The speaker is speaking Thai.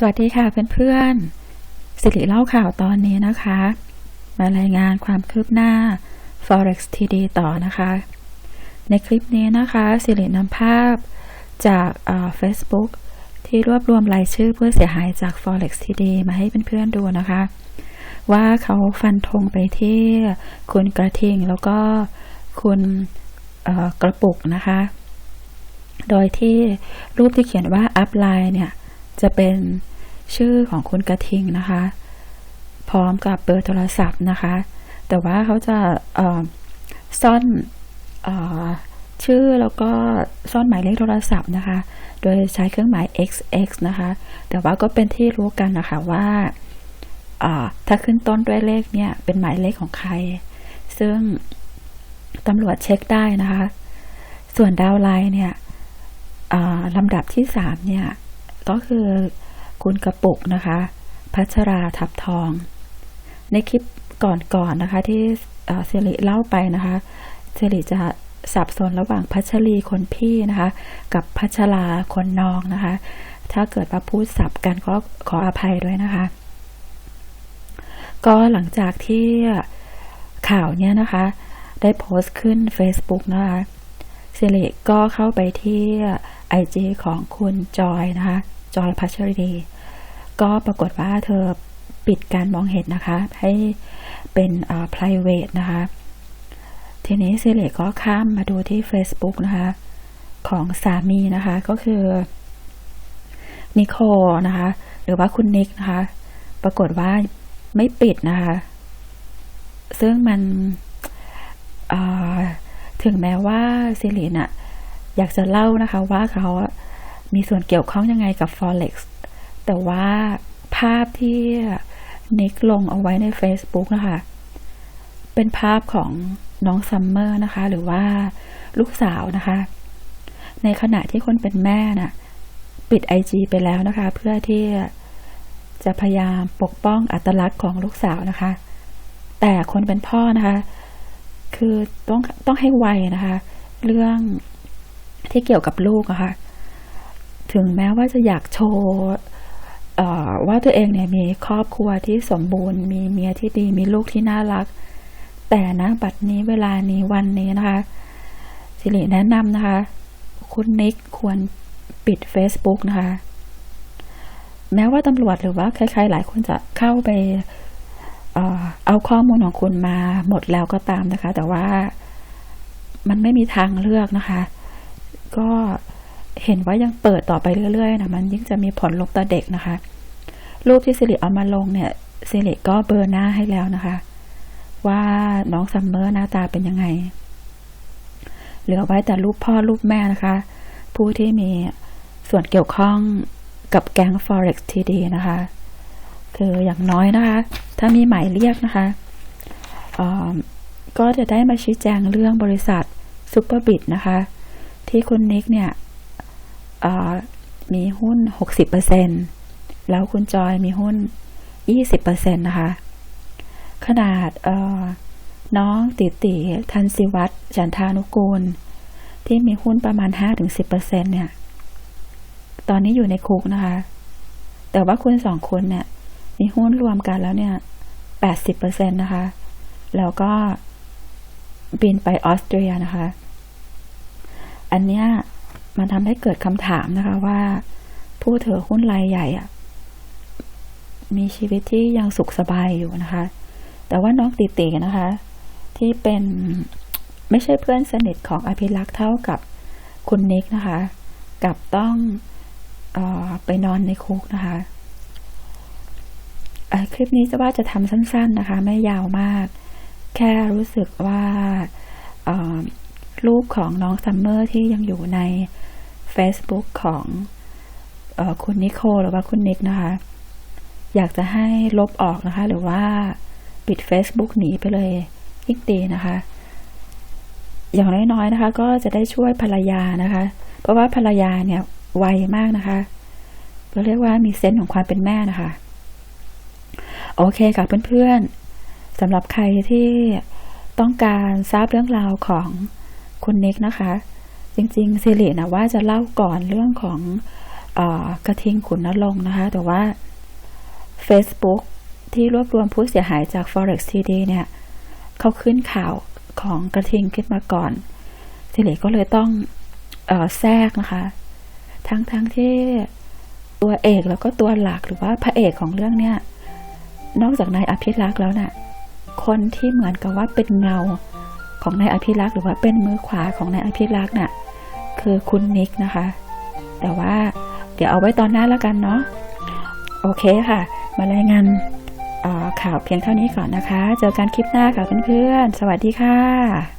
สวัสดีค่ะเพื่อนๆ สิริเล่าข่าวตอนนี้นะคะ มารายงานความคืบหน้า Forex TD ต่อนะคะ ในคลิปนี้นะคะ สิรินำภาพจากเฟซบุ๊กที่รวบรวมรายชื่อผู้เสียหายจาก Forex TD มาให้เพื่อนๆดูนะคะ ว่าเขาฟันธงไปที่คุณกระทิงแล้วก็คุณกระปุกนะคะ โดยที่รูปที่เขียนว่า upline เนี่ยจะเป็น ชื่อของคุณกระทิงนะคะ พร้อมกับเบอร์โทรศัพท์นะคะ แต่ว่าเขาจะซ่อนอชื่อแล้วก็ซ่อนหมายเลขโทรศัพท์นะคะ โดยใช้เครื่องหมาย xx นะคะ แต่ว่าก็เป็นที่รู้กันนะคะว่าถ้าขึ้นต้นด้วยเลขเนี่ยเป็นหมายเลขของใคร ซึ่งตำรวจเช็คได้นะคะ ส่วนดาวไลน์เนี่ยลำดับที่สามเนี่ย ก็คือ คุณกระปุกนะคะ พัชราทับทอง ในคลิปก่อนๆนนะคะ ที่เซริเล่าไปนะคะเซริจะสับสนระหว่างพัชรีคนพี่นะคะ กับพัชราคนน้องนะคะ ถ้าเกิดว่าพูดสับกันก็ขออภัยด้วยนะคะ ก็หลังจากที่ข่าวเนี้ยนะคะ ได้โพสต์ขึ้น Facebook นะคะสิริก็เข้าไปที่ IG ของคุณจอยนะคะ จอยพัชรี ก็ปรากฏว่าเธอปิดการมองเห็นนะคะ ให้เป็นอ่า private นะคะ ทีนี้สิริก็ข้ามมาดูที่ Facebook นะคะ ของสามีนะคะ ก็คือนิโคนะคะ หรือว่าคุณนิกนะคะ ปรากฏว่าไม่ปิดนะคะ ซึ่งมันถึงแม้ว่าซิลิน่ะอยากจะเล่านะคะว่าเขา มีส่วนเกี่ยวข้องยังไงกับ Forex แต่ว่าภาพที่นิกลงเอาไว้ใน Facebook นะคะ เป็นภาพของน้องซัมเมอร์นะคะ หรือว่าลูกสาวนะคะ ในขณะที่คนเป็นแม่น่ะ ปิด IG ไปแล้วนะคะ เพื่อที่จะพยายามปกป้องอัตลักษณ์ของลูกสาวนะคะ แต่คนเป็นพ่อนะคะ คือต้องต้องให้ไวนะคะ เรื่องที่เกี่ยวกับลูกอะคะ่ะ ถึงแม้ว่าจะอยากโชว์ว่าตัวเองเนี่ยมีครอบครัวที่สมบูรณ์ มีเมียที่ดี มีลูกที่น่ารัก แต่นะบัดนี้เวลานี้วันนี้นะคะสิริแนะนำนะคะ คุณนิกควรปิด Facebook นะคะ แม้ว่าตำรวจหรือว่าใครๆหลายคนจะเข้าไปเอาข้อมูลของคุณมาหมดแล้วก็ตามนะคะ แต่ว่ามันไม่มีทางเลือกนะคะ ก็ เห็นว่ายังเปิดต่อไปเรื่อยๆนะมันยิ่งจะมีผลลบต่อเด็กนะคะ รูปที่สิริเอามาลงเนี่ยสิริก็เบอร์หน้าให้แล้วนะคะ ว่าน้องซัมเมอร์หน้าตาเป็นยังไง เหลือไว้แต่รูปพ่อรูปแม่นะคะ ผู้ที่มีส่วนเกี่ยวข้องกับแก๊ง Forex TD นะคะ คืออย่างน้อยนะคะ ถ้ามีหมายเรียกนะคะก็จะได้มาชี้แจงเรื่องบริษัทซูเปอร์บิทนะคะ ที่คุณนิกเนี่ย มีหุ้น 60%แล้วคุณจอยมีหุ้น 20%นะคะ ขนาดน้องติติทันสิวัตรจันทานุกูล ที่มีหุ้นประมาณ 5-10%เนี่ย ตอนนี้อยู่ในคุกนะคะ แต่ว่าคุณสองคนเนี่ย มีหุ้นรวมกันแล้วเนี่ย 80%นะคะ แล้วก็บินไปออสเตรียนะคะ อันเนี้ย มันทำให้เกิดคำถามนะคะว่า ผู้ถือหุ้นรายใหญ่อะมีชีวิตที่ยังสุขสบายอยู่นะคะ แต่ว่าน้องติตินะคะ ที่เป็นไม่ใช่เพื่อนสนิทของอภิรักษ์เท่ากับคุณนิกนะคะ กับต้องออไปนอนในคุกนะคะ คลิปนี้จะว่าจะทำสั้น ๆนะคะ ไม่ยาวมาก แค่รู้สึกว่ารูปของน้องซัมเมอร์ที่ยังอยู่ใน Facebook ของออคุณนิโคหรือว่าคุณนิกนะคะ อยากจะให้ลบออกนะคะ หรือว่าปิด Facebook หนีไปเลยยิ่งดีนะคะ อย่างน้อยๆนะคะ ก็จะได้ช่วยภรรยานะคะ เพราะว่าภรรยาเนี่ยไวมากนะคะเราเรียกว่ามีเซนส์ของความเป็นแม่นะคะ โอเคค่ะเพื่อนๆสำหรับใครที่ต้องการทราบเรื่องราวของคุณนิกนะคะ จริงๆสิรินะว่าจะเล่าก่อนเรื่องของออกระทิงขุนนรงนะคะ แต่ว่า Facebook ที่รวบรวมผู้เสียหายจาก Forex TD เนี่ยเขาขึ้นข่าวของกระทิงขึ้นมาก่อนสิริก็เลยต้องออแทรกนะคะ ทั้งทั้งที่ตัวเอกแล้วก็ตัวหลักหรือว่าพระเอกของเรื่องเนี่ย นอกจากนายอภิรักษ์แล้วน่ะ คนที่เหมือนกับว่าเป็นเงาของนายอภิรักษ์หรือว่าเป็นมือขวาของนายอภิรักษ์น่ะ คือคุณนิกนะคะ แต่ว่าเดี๋ยวเอาไว้ตอนหน้าแล้วกันเนาะโอเคค่ะ มารายงานข่าวเพียงเท่านี้ก่อนนะคะ เจอกันคลิปหน้าค่ะเพื่อนๆ สวัสดีค่ะ